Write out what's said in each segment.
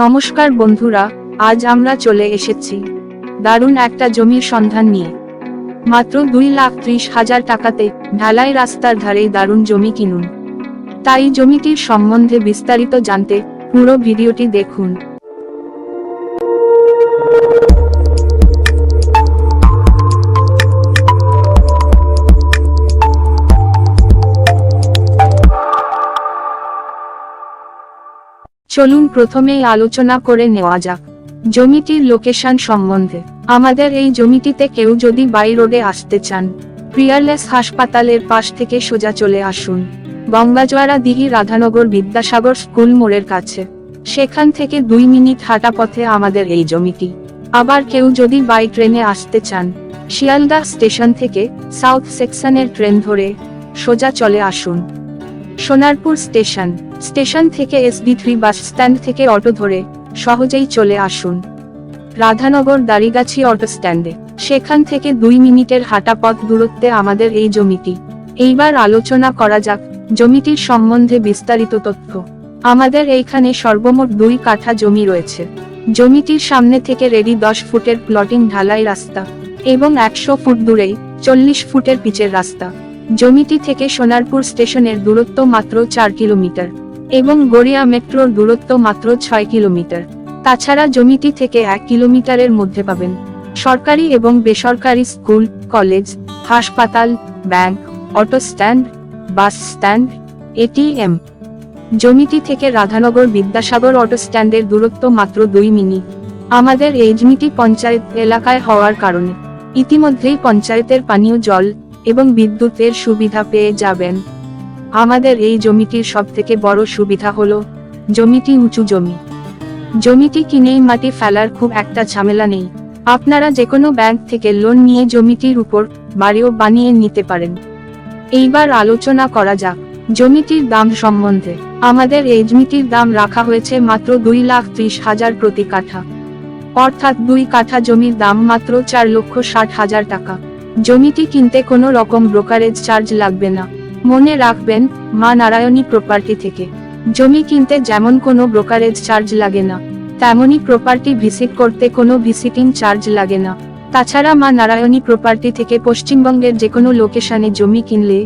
নমস্কার বন্ধুরা, আজ আমরা চলে এসেছি। দারুণ একটা জমির সন্ধান নিয়ে। মাত্র দুই লাখ ত্রিশ হাজার টাকাতে ঢালাই রাস্তার ধারে দারুণ জমি কিনুন। তাই জমিটির সম্বন্ধে বিস্তারিত জানতে পুরো ভিডিওটি দেখুন। চলুন প্রথমেই আলোচনা করে নেওয়া যাক। জমিটির লোকেশন সম্বন্ধে। আমাদের এই জমিটিতে কেউ যদি বাই রোডে আসতে চান প্রিয়ারলেস হাসপাতালের পাশ থেকে সোজা চলে আসুন। গঙ্গাজোয়ারা দিঘি রাধানগর বিদ্যাসাগর স্কুল মোড়ের কাছে। সেখান থেকে দুই মিনিট হাঁটা পথে আমাদের এই জমিটি। আবার কেউ যদি বাই ট্রেনে আসতে চান, শিয়ালদা স্টেশন থেকে সাউথ সেকশনের ট্রেন ধরে সোজা চলে আসুন। সোনারপুর স্টেশন। স্টেশন থেকে এসডি থ্রি বাস স্ট্যান্ড থেকে অটো ধরে সহজেই চলে আসুন। রাধানগর দাড়িগাছি অটো স্ট্যান্ডে। সেখান থেকে দুই মিনিটের হাঁটা পথ দূরত্বে আমাদের এই জমিটি। এইবার আলোচনা করা যাক জমিটির সম্বন্ধে বিস্তারিত তথ্য। আমাদের এইখানে সর্বমোট দুই কাঠা জমি রয়েছে। জমিটির সামনে থেকে রেডি দশ ফুটের প্লটিং ঢালাই রাস্তা এবং একশো ফুট দূরেই চল্লিশ ফুটের পিচের রাস্তা। জমিটি থেকে সোনারপুর স্টেশনের দূরত্ব মাত্র চার কিলোমিটার। এবং গড়িয়া মেট্রোর দূরত্ব মাত্র ছয় কিলোমিটার। তাছাড়া জমিটি থেকে এক কিলোমিটারের মধ্যে পাবেন। সরকারি এবং বেসরকারি স্কুল, কলেজ, হাসপাতাল, bank, auto stand, bus stand, ATM. জমিটি থেকে রাধানগর বিদ্যাসাগর অটো স্ট্যান্ডের দূরত্ব মাত্র দুই মিনিট আমাদের এই জমিটি পঞ্চায়েত এলাকায় হওয়ার কারণে। ইতিমধ্যেই পঞ্চায়েতের পানীয় জল এবং বিদ্যুতের সুবিধা পেয়ে যাবেন। আমাদের এই জমিটির সবথেকে বড় সুবিধা হলো, জমিটি উঁচু জমি। জমিটি কিনেই মাটি ফেলার খুব একটা ঝামেলা নেই। আপনারা যে কোনো ব্যাংক থেকে লোন নিয়ে জমিটির উপর বাড়িও বানিয়ে নিতে পারেন। এইবার আলোচনা করা যাক, জমিটির দাম সম্বন্ধে। আমাদের এই জমিটির দাম রাখা হয়েছে মাত্র দুই লাখ ত্রিশ হাজার প্রতি কাঠা। অর্থাৎ দুই কাঠা জমির দাম মাত্র চার লক্ষ ষাট হাজার টাকা। জমিটি কিনতে কোনো রকম ব্রোকারেজ চার্জ লাগবে না। মনে রাখবেন, মা নারায়ণী প্রপার্টি থেকে জমি কিনতে যেমন কোনো ব্রোকারেজ চার্জ লাগে না, তেমনই প্রপার্টি ভিজিট করতে কোনো ভিজিটিং চার্জ লাগে না। তাছাড়া মা নারায়ণী প্রপার্টি থেকে পশ্চিমবঙ্গের যে কোনো লোকেশনে জমি কিনলে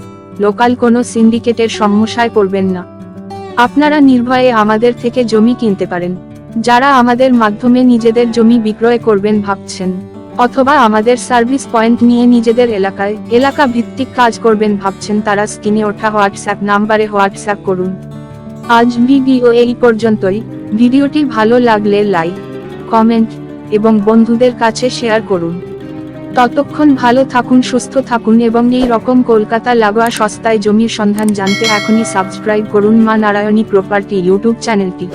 লোকাল কোনো সিন্ডিকেটের সমস্যায় পড়বেন না। আপনারা নির্ভয়ে আমাদের থেকে জমি কিনতে পারেন। যারা আমাদের মাধ্যমে নিজেদের জমি বিক্রয় করবেন ভাবছেন। অথবা আমাদের সার্ভিস পয়েন্ট নিয়ে নিজেদের এলাকায় এলাকা ভিত্তিক কাজ করবেন ভাবছেন তারা স্ক্রিনে ওঠা হোয়াটসঅ্যাপ নাম্বারে হোয়াটসঅ্যাপ করুন। আজ ভিডিও এই পর্যন্তই। ভিডিওটি ভালো লাগলে লাইক, কমেন্ট এবং বন্ধুদের কাছে শেয়ার করুন। ততক্ষণ ভালো থাকুন, সুস্থ থাকুন এবং এই রকম কলকাতা লাগোয়া সস্তায় জমির সন্ধান জানতে এখনই সাবস্ক্রাইব করুন মা নারায়ণী প্রপার্টি ইউটিউব চ্যানেলটি।